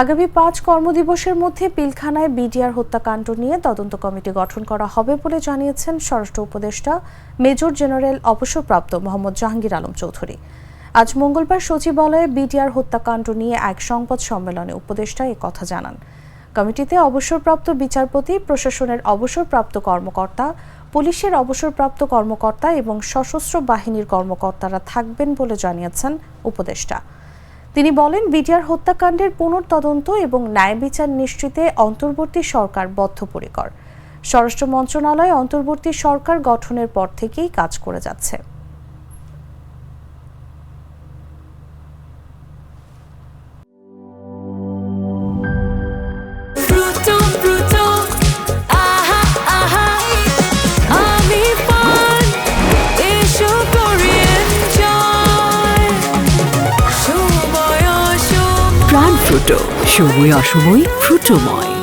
আগামী পাঁচ কর্মদিবসের মধ্যে পিলখানায় বিডিআর হত্যাকাণ্ড নিয়ে তদন্ত কমিটি গঠন করা হবে বলে জানিয়েছেন স্বরাষ্ট্র উপদেষ্টা মেজর জেনারেল অবসরপ্রাপ্ত মোহাম্মদ জাহাঙ্গীর আলম চৌধুরী। আজ মঙ্গলবার সচিবালয়ে বিডিআর হত্যাকাণ্ড নিয়ে এক সংবাদ সম্মেলনে উপদেষ্টা কথা জানান। কমিটিতে অবসরপ্রাপ্ত বিচারপতি, প্রশাসনের অবসরপ্রাপ্ত কর্মকর্তা, পুলিশের অবসরপ্রাপ্ত কর্মকর্তা এবং সশস্ত্র বাহিনীর কর্মকর্তারা থাকবেন বলে জানিয়েছেন উপদেষ্টা। তিনি বলেন, বিটিআর হত্যাকাণ্ডের পুনর্তদন্ত এবং ন্যায় বিচার নিশ্চিতে অন্তর্বর্তী সরকার বদ্ধপরিকর। স্বরাষ্ট্র মন্ত্রণালয় অন্তর্বর্তী সরকার গঠনের পর থেকেই কাজ করে যাচ্ছে। ফ্রুটো সময় অসময় ফ্রুটোময়